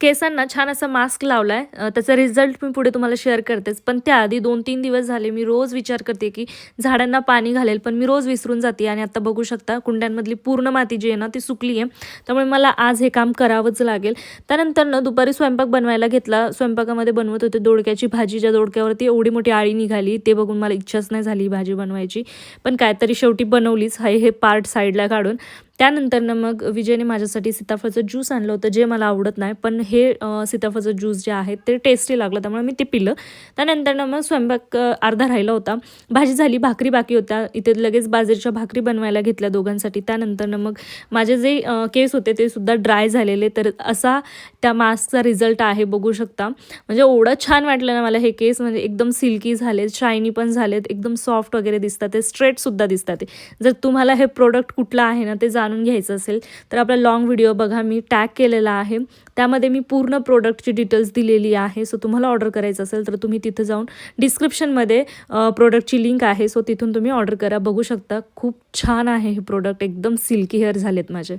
केसांना छान असा मास्क लावला आहे त्याचा रिझल्ट मी पुढे तुम्हाला शेअर करतेच. पण त्याआधी दोन तीन दिवस झाले मी रोज विचार करते की झाडांना पाणी घालेल पण मी रोज विसरून जाते. आणि आता बघू शकता कुंड्यांमधली पूर्ण माती जी आहे ना ती सुकली आहे त्यामुळे मला आज हे काम करावंच लागेल. त्यानंतर ना दुपारी स्वयंपाक बनवायला घेतला. स्वयंपाकामध्ये बनवत होते दोडक्याची भाजी. ज्या दोडक्यावरती एवढी मोठी आळी निघाली ते बघून मला इच्छाच नाही झाली भाजी बनवायची. पण काय शेवटी बनवलीच. हे हे पार्ट साईडला काढून. त्यानंतरनं मग विजयने माझ्यासाठी सीताफळचं ज्यूस आणलं होतं जे मला आवडत नाही पण हे सीताफळचं ज्यूस जे आहे ते टेस्टी लागलं त्यामुळे मी ते पिलं. त्यानंतरनं मग स्वयंपाक अर्धा राहिला होता. भाजी झाली भाकरी बाकी होत्या. इथे लगेच बाजरीच्या भाकरी बनवायला घेतल्या दोघांसाठी. त्यानंतरनं मग माझे जे केस होते ते सुद्धा ड्राय झालेले. तर असा त्या मास्कचा रिझल्ट आहे बघू शकता. म्हणजे एवढं छान वाटलं ना मला हे केस. म्हणजे एकदम सिल्की झालेत शायनी पण झालेत. एकदम सॉफ्ट वगैरे दिसतात. ते स्ट्रेटसुद्धा दिसतात. जर तुम्हाला हे प्रोडक्ट कुठलं आहे ना ते जा जाणून घ्यायचं असेल तर आपला लाँग व्हिडिओ बघा मी टॅग केलेला आहे. त्यामध्ये मी पूर्ण प्रोडक्टची डिटेल्स दिलेली आहे. सो तुम्हाला ऑर्डर करायचं असेल तर तुम्ही तिथं जाऊन डिस्क्रिप्शनमध्ये प्रोडक्टची लिंक आहे. सो तिथून तुम्ही ऑर्डर करा. बघू शकता खूप छान आहे हे प्रोडक्ट एकदम सिल्की हेअर झालेत माझे.